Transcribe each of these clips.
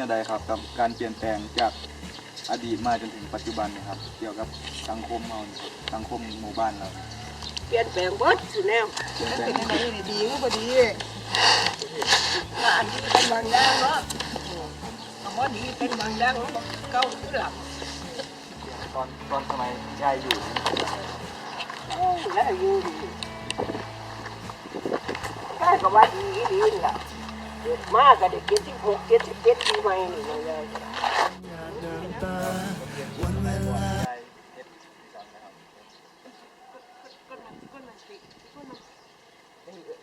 อะไรครับกับการเปลี่ยนแปลงจากอดีตมาจนถึงปัจจุบันเนยครับ เกี่ยวกับสังคมเราเนี่ยครับสังคมหมู่บ้านเราเปลี่ยนแปลงเบดสุดแนวเปลี่ยนแปลงเป็นอะไรนี่ดีก็บ่ดีว่าอันนี้เป็นบางอย่างเนาะคำว่าดีเป็นบางอย่างมันบ่เก่าคือหลับตอนตอนสมัยยายอยู่นี่เป็นยังไงครับโอ้ยอยู่ดีใกล้กับว่าดีดีนี่ล่ะ เกิดมากก็ได้เจ็ดสิบหกเจ็ดสิบเจ็ดปีใหม่นี่เลยาย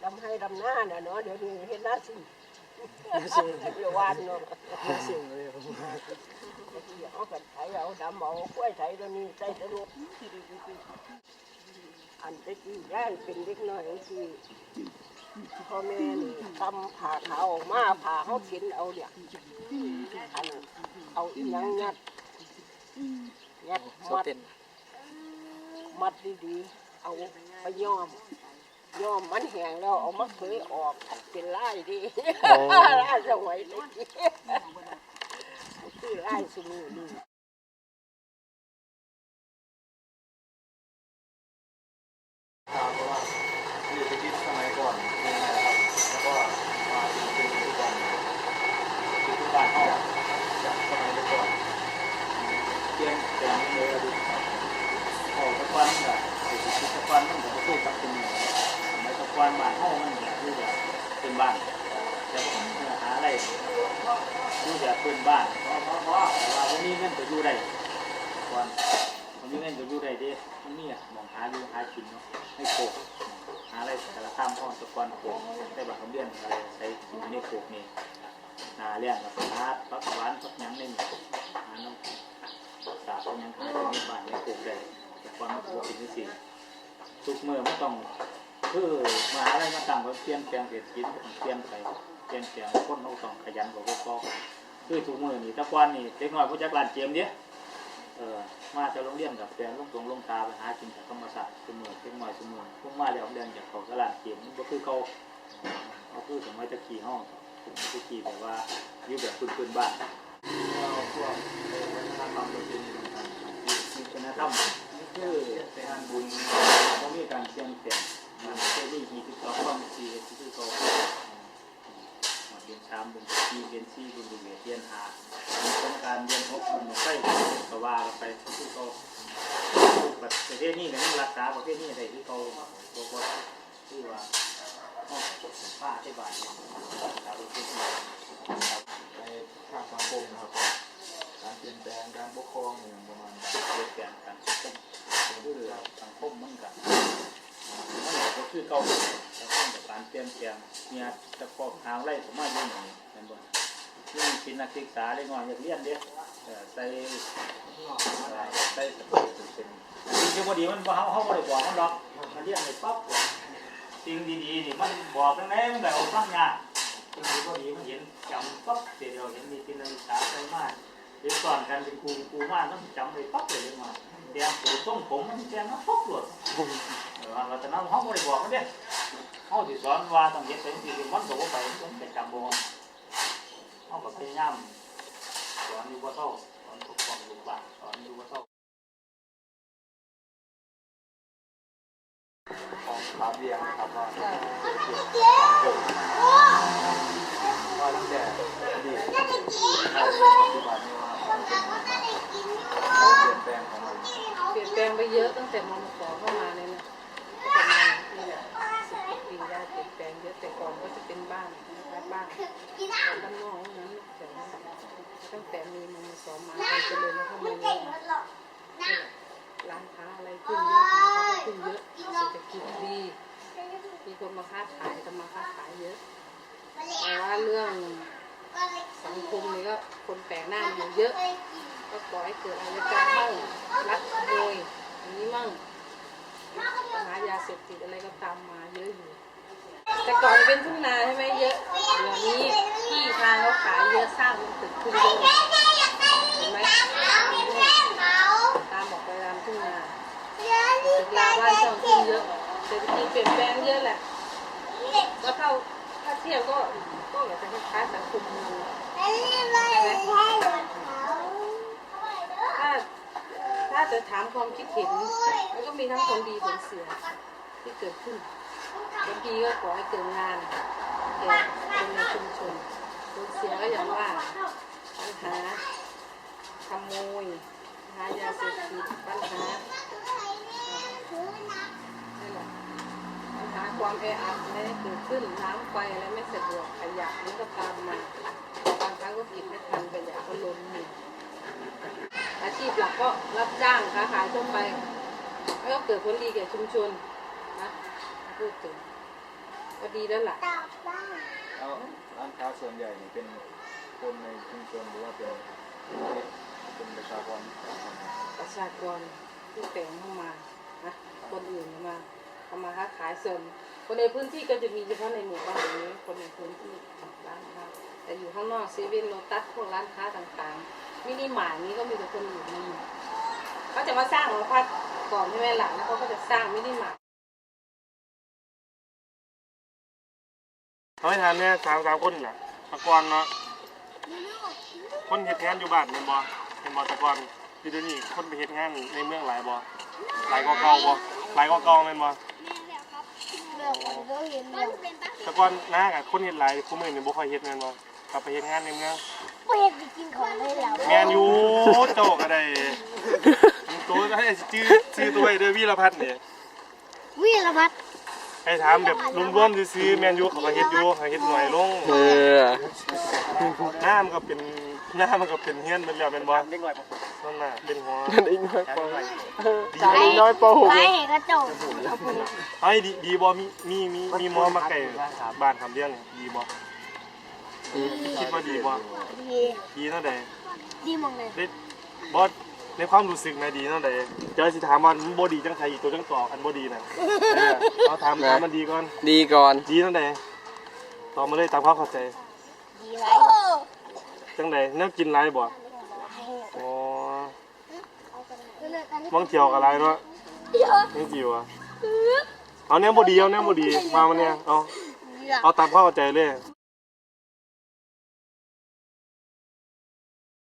ดำให้ดำหน้าน่ะเนาะเดี๋ยวนี้เห็นหน้าสิเดี๋ยววานเนาะเอากันไถเอาดำเอากล้วยไถตัวนี้ใส่ตะลุกอันตะกี้ย่างเป็นเด็กน้อยที่ พ่อแม่นี่ทำผ่าขาวออกมาผ่าเขาเข็นเอาเนี่ยอันเอาอีหยังยัดยัดมัดมัดดีๆเอาไปย้อมย้อมมันแห้งแล้วเอามาเคยออกเป็นลายดีลายสมัยเล็กคือลายสมุน คิดสมัยก่อนเป็นยังไงครับแล้วก็มาเป็นปัจจุบันคือทุกบ้านเขาจากสมัยก่อนเปลี่ยนแปลงเลยอะดูครับเขาตะวันแบบไอ้ตะวันมันก็สู้กับเป็นเหนือสมัยตะวันบ้านเขามันแบบคือแบบเป็นบ้านแต่ผมเนื้อหาอะไรดูแบบเป็นบ้านเพราะเพราะเพราะว่าวันนี้เงินจะอยู่ได้ก่อนวันนี้เงินจะอยู่ได้ดิมันนี่อะมองหาอยู่หากินเนาะให้โขก หาอะไรแต่ละข้ามห้องตะกอนโขกได้บัตรคำเรียนอะไรใช้กินในโขกนี่นาเลี้ยงกับหาพักหวานพักยังในนี่หาน้องสาบยังหาในนี้บ้านในโขกได้ตะกอนมันโขกกินที่สี่ทุกเมื่อมันต้องคือมาอะไรมาตั้งไว้เปลี่ยนแปลงเศรษฐกิจเปลี่ยนไปเปลี่ยนแปลงคนเราต้องขยันกว่าพวกเขาคือทุกมือนี่ตะกอนนี่เด็กน้อยผู้จักรลานเกมเนี้ย มาจะลงเรียนกับแฟนลงตรงลงตาไปหากินจากธรรมศาสตร์เสมอเพียงหน่อยเสมอพวกมาแล้วเรียนจากเขาตลาดเกมมันก็คือเขาเขาคือสมัยตะขี่ห้องตะขี่แบบว่าอยู่แบบพื้นๆบ้านเราพวกวัฒนธรรมประเป็นต่างๆมีวัฒนธรรมนี่คือเป็นงานบุญเขามีการเปลี่ยนแปลงมันเคยได้ฮีที่เขาความซีที่คือเขาเรียนชามเรียนซีเรียนซีเรียนดูเรียนหา มีโครงการเรียนพบมันไปก็ว่ากัน ไปที่เขาประเทศนี้ก็ยังรักษาประเทศนี้ได้ที่เขาบอกว่าที่ว่าห้องผ้าที่บ้านเนี่ยรักษาประเทศนี้ในทางสังคมนะครับการเปลี่ยนแปลงการปกครองอย่างประมาณนั้นเปลี่ยนแปลงกันสังคมคือสังคมมันกันมันก็คือเก่าสังคมกับการเปลี่ยนแปลงเนี่ยจะพอกทางไล่ผมมาอยู่หนึ่งเห็นบ่นี่เป็นนักศึกษาเล็กน้อยอยากเรียนเด้อใส่ ได้สติเป็นจริงพอดีมันเฮาเฮาบ่ได้บอกมันดอกมันเรียกให้ปั๊บสิ่งดีๆนี่มันบอกตั้งแต่มันแบบเอาฟังยากสิ่งดีพอดีมันเห็นจำปั๊บเดียวเห็นมีเป็นนักศึกษาไปมากเรียนสอนกันเป็นครูครูมากมันจำเลยปั๊บเลยเลยมาเรียนครูส่งผมมันแจ้งมาปั๊บหลุดเออว่าแต่นั้นเฮาบ่ได้บอกมันเด้เฮาสิสอนว่าต้องเฮ็ดเป็นสิมันบอก็บ่ไปมันไปจำบ่เฮาก็พยายามสอนอยู่บ่าเท่าามเรียงนะครับว่าว่าตั้งแต่อดีตปัจจุบันนี้ว่าเปลี่ยนแปลงของมันเปลี่ยนแปลงไปเยอะตั้งแต่มมขอเข้ามาเลยนะประมาณนี่แหละสิบปีได้เปลี่ยนแปลงเยอะแต่ก่อนก็จะเป็นบ้านนะคะบ้านบ้านนอกนั้นแต่ตั้งแต่มีมมสมาการเจริญเข้ามาเยอะร้านค้าอะไรขึ้นเยอะร้านค้าก็ขึ้นเยอะเศรษฐกิจดี มีคนมาค้าขายทำมาค้าขายเยอะแต่ว่าเรื่องสังคมนี่ก็ คนแปลกหน้าอยู่เยอะ ก็ก่อให้เกิดอาชญากรรมมั่งลักขโมยอย่างนี้มั่งปัญหายาเสพติดอะไรก็ตามมาเยอะอยู่ แต่ก่อนเป็นทุ่งนาใช่ไหมเยอะเดี๋ยวนี้ที่ทางเขาขายเยอะสร้างเป็นตึกขึ้นเยอะเห็นไหมตามบอกไปตามทุ่งนาตึกราวบ้านช่องขึ้นเยอะเศรษฐกิจเปลี่ยนแปลงเยอะแหละก็เท่าถ้าเทียบก็ก็อยากจะคล้ายๆสังคมเมือง ถ้าถ้าจะถามความคิดเห็น มันก็มีทั้งคนดีผลเสียที่เกิดขึ้นคนดีก็ขอให้เกิดงานแก่คนในชุมชนผลเสียก็อย่างว่าปัญหาขโมยปัญหายาเสพติดปัญหาปัญหาความแออัดไม่ได้เกิดขึ้นน้ำไฟอะไรไม่สะดวกขยะมันก็ตามมา ครั้งก็เกิดไม่ทันขยะก็ล้นมืออาชีพหลักก็รับจ้างค้าขายทั่วไป แล้วก็เกิดผลดีแก่ชุมชนนะพูดถึงก็ดีแล้วล่ะแล้วร้านค้าส่วนใหญ่นี่เป็นคนในชุมชนหรือว่าเป็นเป็นประชากรประชากรที่แต่งเข้ามานะคนอื่นมาทำมาค้าขายส่วนคนในพื้นที่ก็จะมีเฉพาะในหมู่บ้านนี้คนในพื้นที่ร้านค้า แต่อยู่ข้างนอกเซเว่นโลตัสพวกร้านค้าต่างๆมินิมาร์ทนี้ก็มีแต่คนอยู่ในหมู่เขาจะมาสร้างหอพักก่อนใช่ไหมล่ะแล้วเขาก็จะสร้างมินิมาร์ทเขาให้ทานเนี่ยสามสามคนแหละแตะกอนเนาะคนเฮ็ดงานอยู่บ้านเป็นบ่เป็นบ่แตะกอนคือเดี๋ยวนี้คนไปเฮ็ดงานในเมืองหลายบ่หลายกว่าเก่าบ่หลายกว่าเก่าแม่นบ่แตะกอนน้ากับคนเฮ็ดหลายคุมื้อนี่บ่ค่อยเฮ็ดแม่นบ่ กลับไปเฮ็ดงานในเมืองไม่เห็นจะกินของเลยแล้วแม่นอยู่เจ้าก็ได้มันตัวให้ชื่อชื่อตัวไอ้เด้อวีรพัฒน์นี่วิรพัฒน์ให้ถามแบบรวมๆซื่อๆแม่นอยู่เขาก็เฮ็ดอยู่เขาเฮ็ดหน่อยลงเออหน้ามันก็เป็นหน้ามันก็เป็นเฮียนเป็นแล้วเป็นบอลเล็กหน่อยนั่นน่ะเป็นหัวนั่นอีกน้อยปหกสายน้อยปหกไปเห็นกระจกไอ้ดีดีบอมีมีมีมีหมอมาไก่บ้านคำเลี้ยงดีบอ คิดว่าดีบอดีดีเท่าใดดีมองเลยได้บอสในความรู้สึกนะดีเท่าใดเจอสิถามว่ามันบดีจังไทยตัวจังต่ออันบดีน่ะเออเราถามถามมันดีก่อนดีก่อนดีเท่าใดตอบมาเลยตามความเข้าใจดีไรจังใดแนวกินไรบ่อ๋อมองเที่ยวกับไรเนาะไม่จิวอะเอาแนวบดีเอาแนวบดีมามันเนี่ยเอาเอาตามความเข้าใจเลย